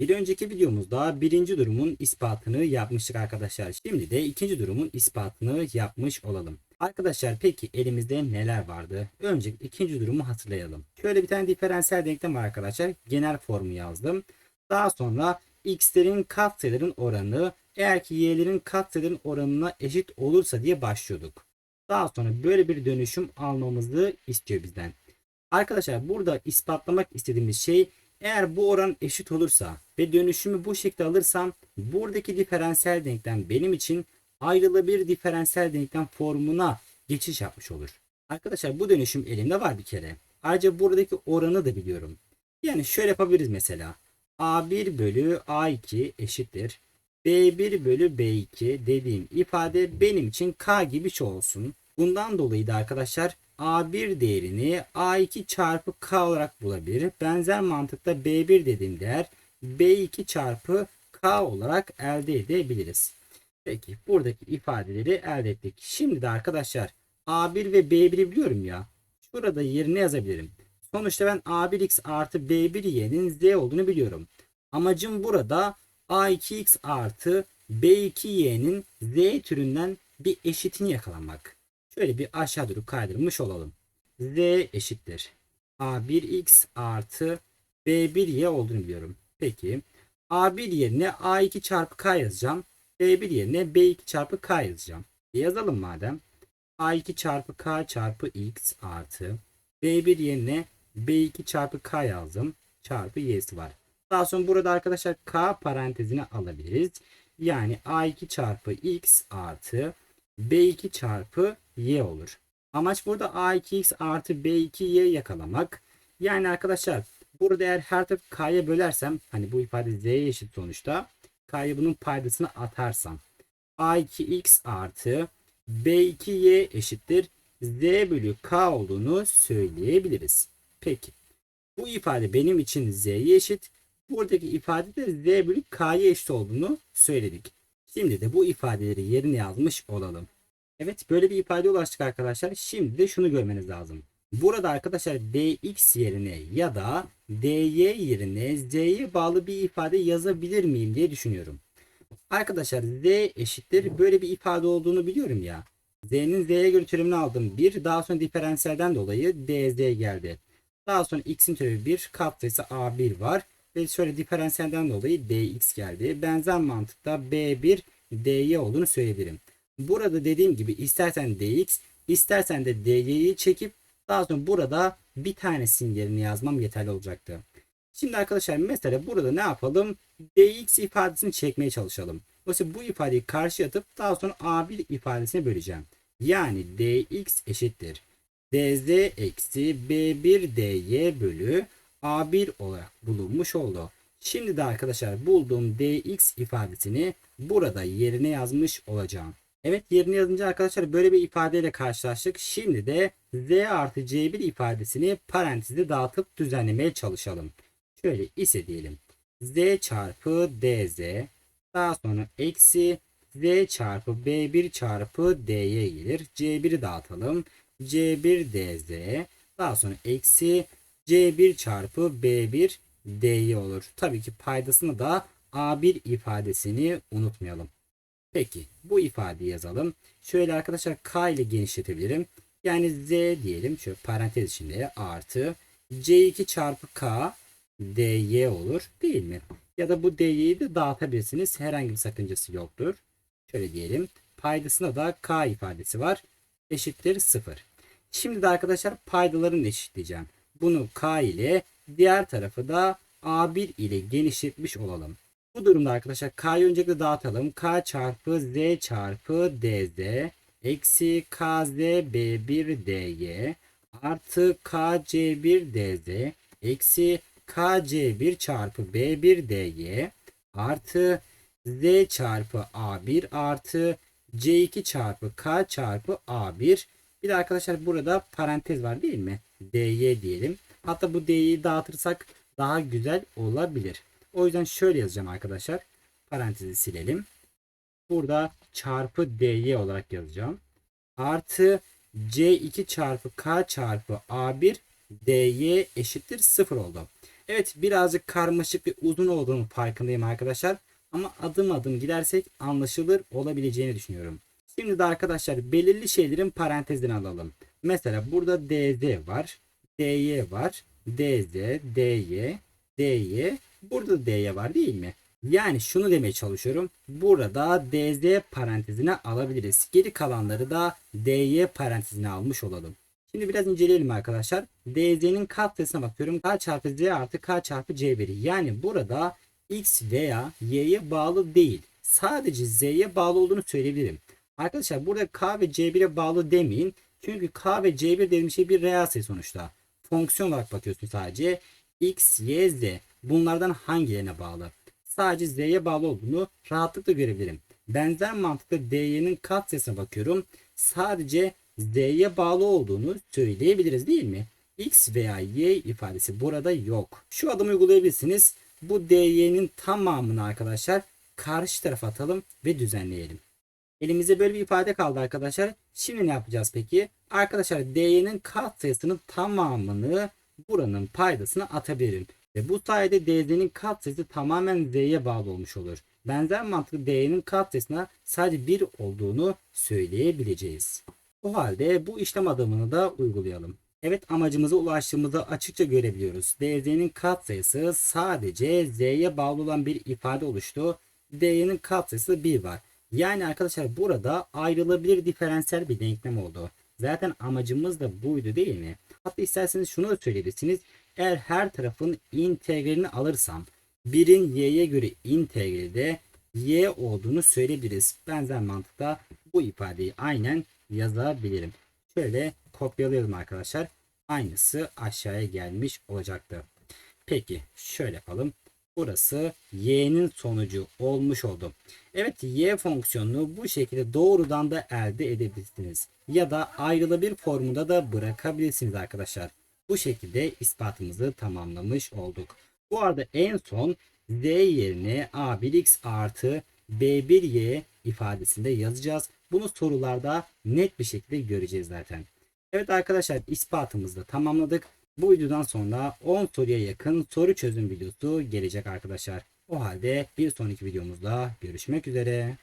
Bir önceki videomuzda birinci durumun ispatını yapmıştık arkadaşlar. Şimdi de ikinci durumun ispatını yapmış olalım. Arkadaşlar peki elimizde neler vardı? Önce ikinci durumu hatırlayalım. Şöyle bir tane diferansiyel denklem var arkadaşlar. Genel formu yazdım. Daha sonra x'lerin katsayıların oranı eğer ki y'lerin katsayıların oranına eşit olursa diye başlıyorduk. Daha sonra böyle bir dönüşüm almamızı istiyor bizden. Arkadaşlar burada ispatlamak istediğimiz şey eğer bu oran eşit olursa ve dönüşümü bu şekilde alırsam buradaki diferansiyel denklem benim için ayrılabilir diferansiyel denklem formuna geçiş yapmış olur. Arkadaşlar bu dönüşüm elimde var bir kere. Ayrıca buradaki oranı da biliyorum. Yani şöyle yapabiliriz mesela. A1 bölü A2 eşittir. B1 bölü B2 dediğim ifade benim için K gibi şey olsun. Bundan dolayı da arkadaşlar A1 değerini A2 çarpı K olarak bulabilir. Benzer mantıkta B1 dediğim değer B2 çarpı K olarak elde edebiliriz. Peki buradaki ifadeleri elde ettik. Şimdi de arkadaşlar A1 ve B1'i biliyorum ya. Şurada yerine yazabilirim. Sonuçta ben A1x artı B1y'nin z olduğunu biliyorum. Amacım burada A2x artı B2y'nin z türünden bir eşitini yakalamak. Şöyle bir aşağı doğru kaydırmış olalım. Z eşittir. A1x artı B1y olduğunu biliyorum. Peki A1 yerine A2 çarpı K yazacağım. B1 yerine B2 çarpı K yazacağım. E yazalım madem. A2 çarpı K çarpı X artı B1 yerine B2 çarpı K yazdım. Çarpı Y'si var. Daha sonra burada arkadaşlar K parantezine alabiliriz. Yani A2 çarpı X artı B2 çarpı Y olur. Amaç burada A2X artı B2Y yakalamak. Yani arkadaşlar burada eğer her tarafı K'ya bölersem hani bu ifade Z'ye eşit sonuçta. K'ya bunun paydasını atarsam. A2X artı B2Y eşittir. Z bölü K olduğunu söyleyebiliriz. Peki. Bu ifade benim için Z'ye eşit. Buradaki ifade de Z bölü K'ya eşit olduğunu söyledik. Şimdi de bu ifadeleri yerine yazmış olalım. Evet böyle bir ifade ulaştık arkadaşlar. Şimdi de şunu görmeniz lazım. Burada arkadaşlar dx yerine ya da dy yerine z'ye bağlı bir ifade yazabilir miyim diye düşünüyorum. Arkadaşlar z eşittir böyle bir ifade olduğunu biliyorum ya. z'nin z'ye göre türevini aldım 1. Daha sonra diferansiyelden dolayı dz geldi. Daha sonra x'in türevi 1. Katsayısı a1 var. Ve şöyle diferansiyelden dolayı dx geldi. Benzer mantıkta b1 dy olduğunu söyleyebilirim. Burada dediğim gibi istersen dx istersen de dy'yi çekip daha sonra burada bir tanesinin yerini yazmam yeterli olacaktı. Şimdi arkadaşlar mesela burada ne yapalım? dx ifadesini çekmeye çalışalım. Dolayısıyla bu ifadeyi karşı atıp daha sonra a1 ifadesine böleceğim. Yani dx eşittir. dz eksi b1 dy bölü a1 olarak bulunmuş oldu. Şimdi de arkadaşlar bulduğum dx ifadesini burada yerine yazmış olacağım. Evet yerine yazınca arkadaşlar böyle bir ifadeyle karşılaştık. Şimdi de z artı c1 ifadesini parantezde dağıtıp düzenlemeye çalışalım. Şöyle ise diyelim. z çarpı dz daha sonra eksi z çarpı b1 çarpı dy gelir. c1'i dağıtalım. c1 dz daha sonra eksi c1 çarpı b1 dy olur. Tabii ki paydasını da a1 ifadesini unutmayalım. Peki bu ifadeyi yazalım. Şöyle arkadaşlar k ile genişletebilirim. Yani z diyelim şöyle parantez içinde artı c2 çarpı k dy olur değil mi? Ya da bu dy'yi de dağıtabilirsiniz. Herhangi bir sakıncası yoktur. Şöyle diyelim. Paydasında da k ifadesi var. Eşittir 0. Şimdi de arkadaşlar paydalarını eşitleyeceğim. Bunu k ile diğer tarafı da a1 ile genişletmiş olalım. Bu durumda arkadaşlar k'yı öncelikle dağıtalım. k çarpı z çarpı dz eksi kz b1 dy artı kc1 dz eksi kc1 çarpı b1 dy artı z çarpı a1 artı c2 çarpı k çarpı a1 bir de arkadaşlar burada parantez var değil mi? Dy diyelim. Hatta bu dy'yi dağıtırsak daha güzel olabilir. O yüzden şöyle yazacağım arkadaşlar. Parantezi silelim. Burada çarpı dy olarak yazacağım. Artı c2 çarpı k çarpı a1 dy eşittir 0 oldu. Evet birazcık karmaşık ve uzun olduğunu farkındayım arkadaşlar. Ama adım adım gidersek anlaşılır olabileceğini düşünüyorum. Şimdi de arkadaşlar belirli şeylerin parantezini alalım. Mesela burada DZ var. DY var. DZ, DY, DY. Burada da DY var değil mi? Yani şunu demeye çalışıyorum. Burada DZ parantezine alabiliriz. Geri kalanları da DY parantezine almış olalım. Şimdi biraz inceleyelim arkadaşlar. DZ'nin katsayısına bakıyorum. K çarpı Z artı K çarpı C1. Yani burada X veya Y'ye bağlı değil. Sadece Z'ye bağlı olduğunu söyleyebilirim. Arkadaşlar burada K ve C1'e bağlı demeyin. Çünkü K ve C1 dediğim şey bir reel sayı sonuçta. Fonksiyon olarak bakıyorsun sadece. X, Y, Z. Bunlardan hangilerine bağlı? Sadece Z'ye bağlı olduğunu rahatlıkla görebilirim. Benzer mantıkla DY'nin katsayısına bakıyorum. Sadece Z'ye bağlı olduğunu söyleyebiliriz değil mi? X veya Y ifadesi burada yok. Şu adımı uygulayabilirsiniz. Bu DY'nin tamamını arkadaşlar karşı tarafa atalım ve düzenleyelim. Elimizde böyle bir ifade kaldı arkadaşlar. Şimdi ne yapacağız peki? Arkadaşlar D'nin katsayısının tamamını buranın paydasına atabilirim. Ve bu sayede DZ'nin katsayısı tamamen Z'ye bağlı olmuş olur. Benzer mantıklı D'nin katsayısına sadece 1 olduğunu söyleyebileceğiz. O halde bu işlem adımını da uygulayalım. Evet amacımıza ulaştığımızı açıkça görebiliyoruz. DZ'nin katsayısı sadece Z'ye bağlı olan bir ifade oluştu. D'nin katsayısı 1 var. Yani arkadaşlar burada ayrılabilir diferansiyel bir denklem oldu. Zaten amacımız da buydu değil mi? Hatta isterseniz şunu da söyleyebilirsiniz. Eğer her tarafın integralini alırsam birin y'ye göre integrali de y olduğunu söyleyebiliriz. Benzer mantıkta bu ifadeyi aynen yazabilirim. Şöyle kopyalayalım arkadaşlar. Aynısı aşağıya gelmiş olacaktı. Peki şöyle yapalım. Burası y'nin sonucu olmuş oldu. Evet y fonksiyonunu bu şekilde doğrudan da elde edebilirsiniz. Ya da ayrılabilir formunda da bırakabilirsiniz arkadaşlar. Bu şekilde ispatımızı tamamlamış olduk. Bu arada en son z yerine a1x artı b1y ifadesinde yazacağız. Bunu sorularda net bir şekilde göreceğiz zaten. Evet arkadaşlar ispatımızı da tamamladık. Bu videodan sonra 10 soruya yakın soru çözüm videosu gelecek arkadaşlar. O halde bir sonraki videomuzda görüşmek üzere.